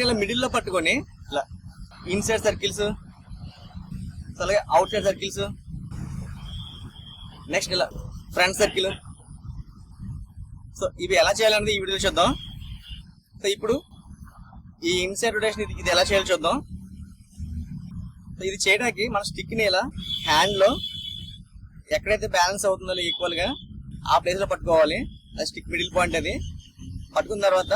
ఇలా మిడిల్లో పట్టుకొని ఇలా ఇన్సైడ్ సర్కిల్స్ అలాగే అవుట్ సైడ్ సర్కిల్స్ నెక్స్ట్ ఇలా ఫ్రంట్ సర్కిల్ సో ఇవి ఎలా చేయాలనేది ఈ వీడియోలో చూద్దాం. సో ఇప్పుడు ఈ ఇన్సైడ్ రొటేషన్ ఇది ఇది ఎలా చేయాలో చూద్దాం. సో ఇది చేయడానికి మన స్టిక్ని ఇలా హ్యాండ్లో ఎక్కడైతే బ్యాలెన్స్ అవుతుందో ఈక్వల్గా ఆ ప్లేస్లో పట్టుకోవాలి. అది స్టిక్ మిడిల్ పాయింట్ అది. పట్టుకున్న తర్వాత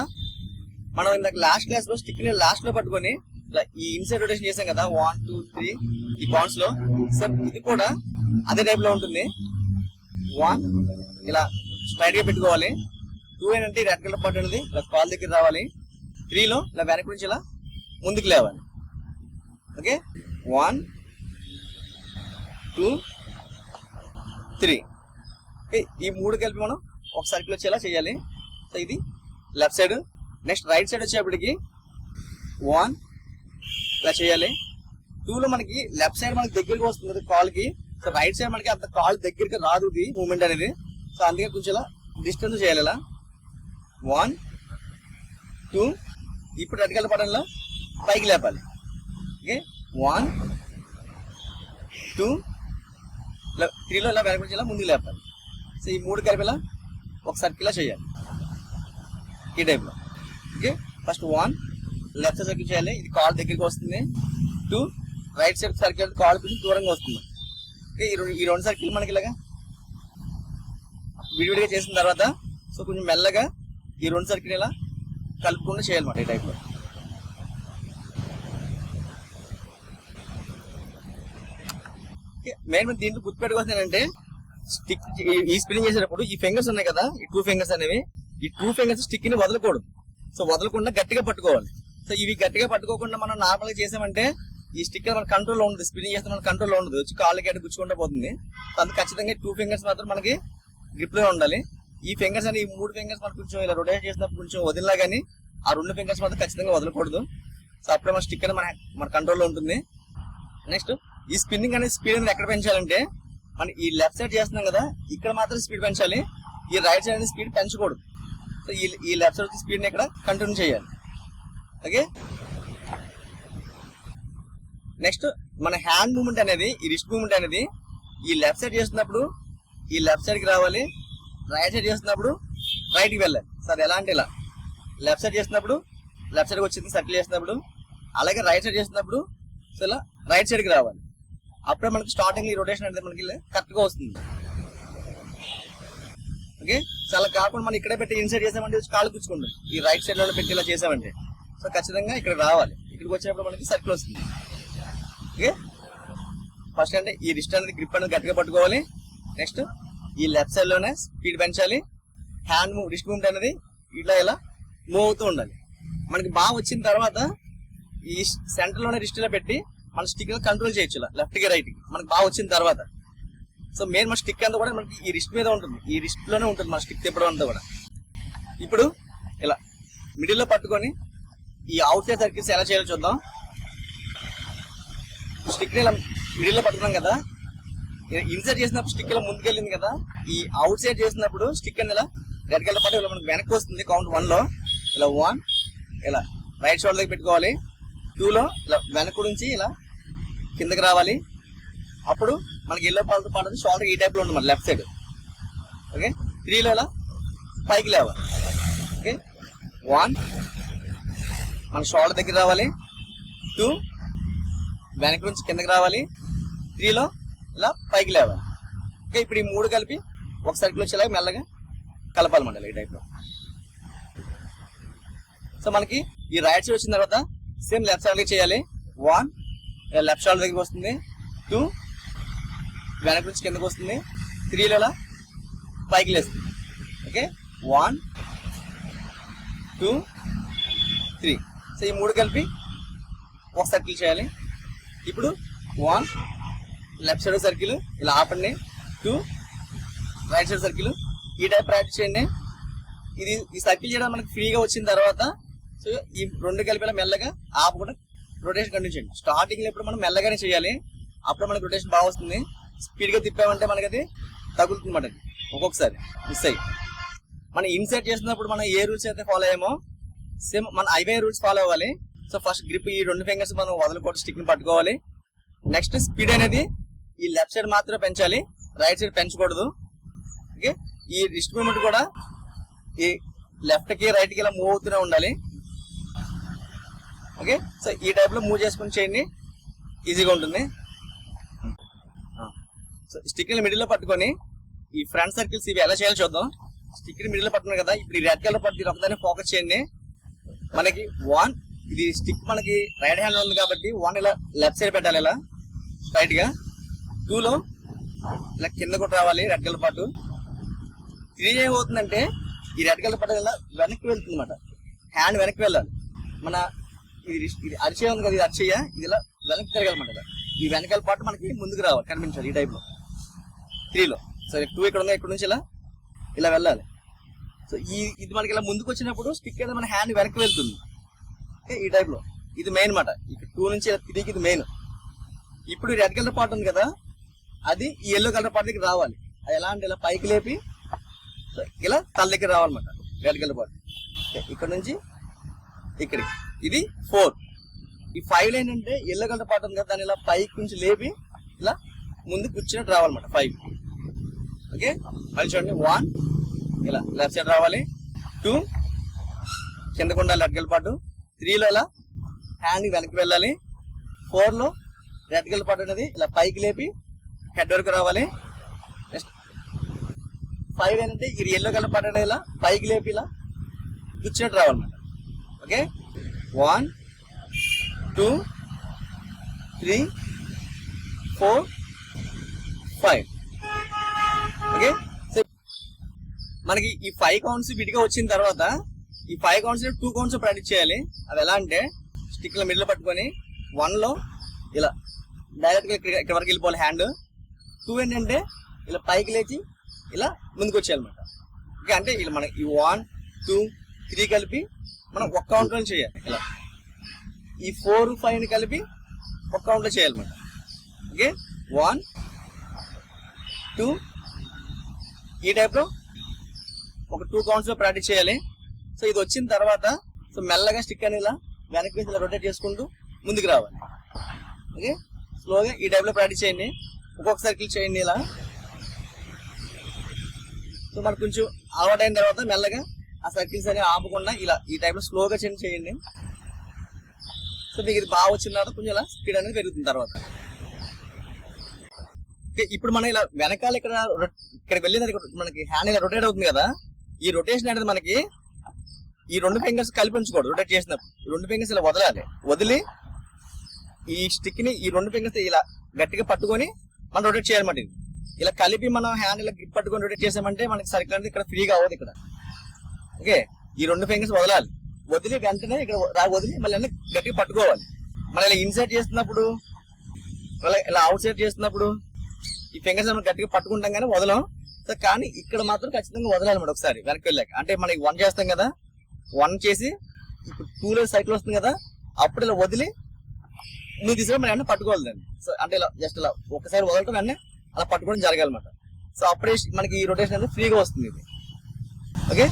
మనం ఇందాక లాస్ట్ క్లాస్లో స్టిక్ని లాస్ట్లో పట్టుకొని ఇలా ఈ ఇన్సైడ్ రొటేషన్ చేసాం కదా వన్ టూ త్రీ ఈ పాయింట్స్లో. సార్ ఇది కూడా అదే టైప్లో ఉంటుంది. వన్ ఇలా స్ట్రైట్గా పెట్టుకోవాలి. టూ ఏంటంటే రెడ్ కలర్ పాయింట్ అనేది ఇలా కాల్ దగ్గర రావాలి. త్రీలో ఇలా వెనక నుంచి ఇలా ముందుకు లేవాలి. Okay one two three okay ఈ మూడు కలిపి మనం ఒక సర్కిల్ వచ్చేలా చేయాలి. సో ఇది left side next right side వచ్చేప్పటికి వన్ ఇలా చేయాలి. టూలో మనకి లెఫ్ట్ సైడ్ మనకి దగ్గరికి వస్తుంది కాల్కి సో రైట్ సైడ్ మనకి అంత కాల్ దగ్గరికి రాదు ఇది మూమెంట్ అనేది. సో అందుకే కొంచెం ఇలా డిస్టెన్స్ చేయాలి ఇలా. వన్ టూ ఇప్పుడు అటుకెళ్ళ పడంలో పైకి లేపాలి. ఓకే వన్ టూ ఇలా త్రీలో ఇలా వెనక ముందుకు లేపాలి. సో ఈ మూడు కలిపి ఇలా ఒక సర్కిల్లా చేయాలి. ఈ టైప్లో ఫస్ట్ వన్ లెఫ్ట్ సర్కిల్ చేయాలి ఇది కాల్ దగ్గరికి వస్తుంది. టూ రైట్ సైడ్ సర్కిల్ కాల్ కొంచెం దూరంగా వస్తుంది. ఓకే ఈ రెండు- ఈ రెండు సర్కిల్ మనకి ఇలాగా విడివిడిగా చేసిన తర్వాత సో కొంచెం మెల్లగా ఈ రెండు సర్కిల్ ఇలా కలుపుకుండా చేయాలన్నమాట ఈ టైప్లో మెయిన్ దీంట్లో గుర్తుపెట్టుకోవాల్సింది ఏంటంటే స్టిక్ ఈ స్పిన్నింగ్ చేసేటప్పుడు ఈ ఫింగర్స్ ఉన్నాయి కదా ఈ టూ ఫింగర్స్ అనేవి ఈ టూ ఫింగర్స్ స్టిక్ని వదలకూడదు. సో వదలకుండా గట్టిగా పట్టుకోవాలి. సో ఇవి గట్టిగా పట్టుకోకుండా మనం నార్మల్గా చేసామంటే ఈ స్టిక్కర్ మన కంట్రోల్లో ఉండదు స్పిన్నింగ్ చేస్తే మన కంట్రోల్లో ఉండదు. వచ్చి కాళ్ళకి గట్టి గుచ్చుకుంటూ పోతుంది. సో ఖచ్చితంగా టూ ఫింగర్స్ మాత్రం మనకి గ్రిప్లో ఉండాలి. ఈ ఫింగర్స్ అని ఈ మూడు ఫింగర్స్ మనకు కొంచెం ఇలా రొటేట్ చేసినప్పుడు కొంచెం వదిలినా కానీ ఆ రెండు ఫింగర్స్ మాత్రం ఖచ్చితంగా వదలకూడదు. సో అప్పుడే మన స్టిక్కర్ మన మన కంట్రోల్లో ఉంటుంది. నెక్స్ట్ ఈ స్పిన్నింగ్ అనేది స్పీడ్ అనేది ఎక్కడ పెంచాలంటే మనం ఈ లెఫ్ట్ సైడ్ చేస్తున్నాం కదా ఇక్కడ మాత్రం స్పీడ్ పెంచాలి. ఈ రైట్ సైడ్ అనేది స్పీడ్ పెంచకూడదు. ఈ ఈ లెఫ్ట్ సైడ్ స్పీడ్ని ఇక్కడ కంటిన్యూ చేయాలి. ఓకే నెక్స్ట్ మన హ్యాండ్ మూమెంట్ అనేది ఈ రిస్ట్ మూమెంట్ అనేది ఈ లెఫ్ట్ సైడ్ చేస్తున్నప్పుడు ఈ లెఫ్ట్ సైడ్కి రావాలి. రైట్ సైడ్ చేస్తున్నప్పుడు రైట్కి వెళ్ళాలి. సార్ ఎలా అంటే ఇలా? లెఫ్ట్ సైడ్ చేస్తున్నప్పుడు లెఫ్ట్ సైడ్ వచ్చింది సర్కిల్ చేసినప్పుడు అలాగే రైట్ సైడ్ చేస్తున్నప్పుడు సో ఇలా రైట్ సైడ్కి రావాలి. అప్పుడే మనకి స్టార్టింగ్ ఈ రొటేషన్ అనేది మనకి కరెక్ట్గా వస్తుంది. ఓకే సో అలా కాకుండా మనం ఇక్కడే పెట్టి ఇన్సైడ్ చేసామంటే వచ్చి కాళ్ళు కూర్చుకుంటాం ఈ రైట్ సైడ్లో పెట్టి ఇలా చేసామంటే. సో ఖచ్చితంగా ఇక్కడ రావాలి. ఇక్కడికి వచ్చినప్పుడు మనకి సర్కిల్ వస్తుంది. ఓకే ఫస్ట్ అంటే ఈ రిస్ట్ అనేది గ్రిప్ అనేది గట్టిగా పట్టుకోవాలి. నెక్స్ట్ ఈ లెఫ్ట్ సైడ్లోనే స్పీడ్ పెంచాలి. హ్యాండ్ మూవ్ రిస్ట్ మూవ్మెంట్ అనేది ఇట్లా ఇలా మూవ్ అవుతూ ఉండాలి. మనకి బాగా వచ్చిన తర్వాత ఈ సెంటర్లోనే రిస్ట్ పెట్టి మన స్టిక్ కంట్రోల్ చేయొచ్చు ఇలా. లెఫ్ట్కి రైట్కి. మనకి బాగా వచ్చిన తర్వాత. సో మెయిన్ మన స్టిక్ అంతా కూడా మనకి ఈ రిస్ట్ మీద ఉంటుంది. ఈ రిస్ట్లోనే ఉంటుంది మన స్టిక్ తిప్పడం అంతా కూడా. ఇప్పుడు ఇలా మిడిల్లో పట్టుకొని ఈ అవుట్ సైడ్ సర్కిల్స్ ఎలా చేయాలో చూద్దాం. స్టిక్ ఇలా మిడిల్లో పట్టుకున్నాం కదా. ఇన్సర్ట్ చేసినప్పుడు స్టిక్ ఇలా ముందుకెళ్ళింది కదా. ఈ అవుట్ సైడ్ చేసినప్పుడు స్టిక్ అని ఇలా రెడ్ కలర్ పాటు ఇలా మనకి వెనక్కి వస్తుంది కౌంట్ వన్లో. ఇలా వన్ ఇలా రైట్ షోల్డర్కి పెట్టుకోవాలి. టూలో ఇలా వెనక్కు నుంచి ఇలా కిందకి రావాలి. అప్పుడు మనకి ఎల్లో పాలతో పాటు షోల్డర్ ఈ టైప్లో మన లెఫ్ట్ సైడ్ ఓకే త్రీలో ఇలా పైకి లేవాలి. ఓకే వన్ మన షోల్డర్ దగ్గర రావాలి. టూ వెనక నుంచి కిందకి రావాలి. త్రీలో ఇలా పైకి లేవాలి. ఓకే ఇప్పుడు ఈ మూడు కలిపి ఒక సర్కిల్ వచ్చేలాగా మెల్లగా కలపాలన్నమాట మండలి ఈ టైప్లో సో మనకి ఈ రైట్ సైడ్ వచ్చిన తర్వాత సేమ్ లెఫ్ట్ సైడ్ చేయాలి. వన్ లెఫ్ట్ షోల్డర్ దగ్గరికి వస్తుంది. టూ వెనక నుంచి కిందకి వస్తుంది. త్రీలో ఇలా పైకి లేస్తుంది. Okay one two three so ఈ మూడు కలిపి ఒక సర్కిల్ చేయాలి. ఇప్పుడు వన్ లెఫ్ట్ సైడ్ సర్కిల్ ఇలా ఆపండి. టూ రైట్ సైడ్ సర్కిల్ ఈ టైప్ ప్రాక్టీస్ చేయండి. ఇది ఈ సర్కిల్ చేయడం మనకి ఫ్రీగా వచ్చిన తర్వాత సో ఈ రెండు కలిపి మెల్లగా ఆపకుండా రొటేషన్ కంటిన్యూ చేయండి. స్టార్టింగ్లో ఇప్పుడు మనం మెల్లగానే చేయాలి. అప్పుడు మనకి రొటేషన్ బాగా వస్తుంది. స్పీడ్గా తిప్పామంటే మనకి అది తగులుతుంది మాట ఒక్కొక్కసారి మిస్ అయ్యి. మనం ఇన్సెట్ చేసినప్పుడు మనం ఏ రూల్స్ అయితే ఫాలో అయ్యామో సేమ్ మన ఐవే రూల్స్ ఫాలో అవ్వాలి. సో ఫస్ట్ గ్రిప్ ఈ రెండు ఫింగర్స్ మనం వదలకూడదు స్టిక్ని పట్టుకోవాలి. నెక్స్ట్ స్పీడ్ అనేది ఈ లెఫ్ట్ సైడ్ మాత్రమే పెంచాలి. రైట్ సైడ్ పెంచకూడదు. ఓకే? ఈ రిస్ట్ మూమెంట్ కూడా ఈ లెఫ్ట్కి రైట్కి ఇలా మూవ్ అవుతూనే ఉండాలి. ఓకే? సో ఈ టైప్లో మూవ్ చేసుకుని చేయండి. ఈజీగా ఉంటుంది. స్టిక్ని మిడిల్లో పట్టుకొని ఈ ఫ్రంట్ సర్కిల్స్ ఇవి ఎలా చేయాలో చూద్దాం. స్టిక్ మిడిల్లో మిడిల్లో పట్టుకున్నాం కదా ఇప్పుడు ఈ రెడ్ కలర్ పట్టి ఒకదాన్ని ఫోకస్ చేయండి. మనకి వన్ ఇది స్టిక్ మనకి రైట్ హ్యాండ్ ఉంది కాబట్టి వన్ ఇలా లెఫ్ట్ సైడ్ పెట్టాలి ఇలా రైట్ టూలో ఇలా కింద కూడా రావాలి రెడ్ కలర్ పాటు త్రీ ఏమవుతుందంటే ఈ రెడ్ కలర్ పాటు ఇలా వెనక్కి వెళ్తుంది అనమాట హ్యాండ్ వెనక్కి వెళ్ళాలి. మన ఇది ఇది అరిచే ఉంది కదా ఇది అరిచేయ ఇది ఇలా వెనక్కి తిరగాలన్నమాట. ఈ వెనకాల పాటు మనకి ముందుకు రావాలి కనిపించాలి ఈ టైప్లో త్రీలో. సరే టూ ఇక్కడ ఉంది? ఇక్కడ నుంచి ఇలా? ఇలా వెళ్ళాలి. సో ఈ ఇది మనకి ఇలా ముందుకు వచ్చినప్పుడు స్టిక్ అయితే మన హ్యాండ్ వెనక్కి వెళ్తుంది. ఓకే ఈ టైప్లో ఇది మెయిన్ మాట. ఇక్కడ టూ నుంచి ఇలా తిరిగి ఇది మెయిన్ ఇప్పుడు రెడ్ కలర్ పార్ట్ ఉంది కదా అది ఈ ఎల్లో కలర్ పార్ట్ దగ్గర రావాలి. అది ఎలా అంటే ఇలా పైకి లేపి సో ఇలా తల దగ్గర రావాలన్నమాట. రెడ్ కలర్ పార్ట్ ఇక్కడ నుంచి ఇక్కడికి. ఇది ఫోర్ ఈ ఫైవ్ ఏంటంటే ఎల్లో కలర్ పార్ట్ ఉంది కదా దాన్ని ఇలా పైకి నుంచి లేపి ఇలా ముందు కూర్చున్నట్టు రావాలన్నమాట ఫైవ్ ఓకే? మళ్ళీ చూడండి. వన్ ఇలా లెఫ్ట్ సైడ్ రావాలి. టూ కిందకు ఉండాలి పాటు త్రీలో ఇలా హ్యాండ్ వెనక్కి వెళ్ళాలి. ఫోర్లో రెడ్గల పాటు అనేది ఇలా పైకి లేపి హెడ్ వరకు రావాలి. నెక్స్ట్ ఫైవ్ ఏంటంటే ఇది ఎల్లో కలర్ పాటు అనేది ఇలా పైకి లేపి ఇలా కూర్చున్నట్టు రావాలన్నమాట. Okay? One two three four five okay so మనకి ఈ ఫైవ్ కౌంట్స్ విడిగా వచ్చిన తర్వాత ఈ five counts two counts practice చేయాలి. అది ఎలా అంటే స్టిక్ల మిడిల్ పట్టుకొని వన్లో ఇలా డైరెక్ట్గా ఇక్కడ వరకు వెళ్ళిపోవాలి హ్యాండ్ టూ ఏంటంటే ఇలా పైకి లేచి ఇలా ముందుకు వచ్చేయాలన్నమాట. ఓకే అంటే ఇలా మనకి ఈ వన్ టూ త్రీ కలిపి మనం ఒక్క కౌంట్లో చేయాలి. ఇలా ఈ ఫోర్ ఫైవ్ని కలిపి ఒక్క కౌంట్లో చేయాలన్నమాట. ఓకే వన్ టూ ఈ టైప్లో ఒక టూ కౌంట్స్లో ప్రాక్టీస్ చేయాలి. సో ఇది వచ్చిన తర్వాత సో మెల్లగా స్టిక్ అని ఇలా వెనక్కి ఇలా రొటేట్ చేసుకుంటూ ముందుకు రావాలి. ఓకే స్లోగా ఈ టైప్లో ప్రాక్టీస్ చేయండి. ఒక్కొక్క సర్కిల్ చేయండి ఇలా. సో మనకు కొంచెం అలవాటు అయిన తర్వాత మెల్లగా ఆ సర్కిల్స్ అనేవి ఆపకుండా ఇలా ఈ టైప్లో స్లోగా చేంజ్ చేయండి. సో మీకు ఇది బాగా వచ్చిన తర్వాత కొంచెం ఇలా స్పీడ్ అనేది పెరుగుతుంది తర్వాత. ఇప్పుడు మనం ఇలా వెనకాల ఇక్కడ ఇక్కడ వెళ్ళిన మనకి హ్యాండ్ ఇలా రొటేట్ అవుతుంది కదా? ఈ రొటేషన్ అనేది మనకి ఈ రెండు ఫింగర్స్ కల్పించకూడదు రొటేట్ చేసినప్పుడు. రెండు ఫింగర్స్ ఇలా వదలాలి. వదిలి ఈ స్టిక్ని ఈ రెండు ఫింగర్స్ ఇలా గట్టిగా పట్టుకొని మనం రొటేట్ చేయాలన్నమాట ఇది. ఇలా కలిపి మనం హ్యాండ్ ఇలా grip పట్టుకొని రొటేట్ చేసామంటే మనకి సర్కిల్ అనేది ఇక్కడ ఫ్రీగా అవ్వదు ఇక్కడ. ఓకే ఈ రెండు ఫింగర్స్ వదలాలి. వదిలి వెంటనే ఇక్కడ రా- వదిలి మళ్ళీ గట్టిగా పట్టుకోవాలి. మళ్ళీ ఇలా ఇన్సైడ్ చేస్తున్నప్పుడు మళ్ళీ ఇలా అవుట్ సైడ్ చేస్తున్నప్పుడు ఈ ఫింగర్స్ మనం గట్టిగా పట్టుకుంటాం కానీ వదలం. సో కానీ ఇక్కడ మాత్రం ఖచ్చితంగా వదలాలి మేడం ఒకసారి వెనక్కి వెళ్ళాక. అంటే మనకి వన్ చేస్తాం కదా వన్ చేసి ఇప్పుడు టూ లో సైకిల్ వస్తుంది కదా అప్పుడు ఇలా వదిలి నువ్వు తీసుకుని మనం వెంటనే పట్టుకోవాలి దాన్ని. సో అంటే ఇలా జస్ట్ ఇలా ఒకసారి వదలటం వెంటనే అలా పట్టుకోవడం జరగాలన్నమాట సో అప్పుడే మనకి ఈ రొటేషన్ అనేది ఫ్రీగా వస్తుంది ఇది. ఓకే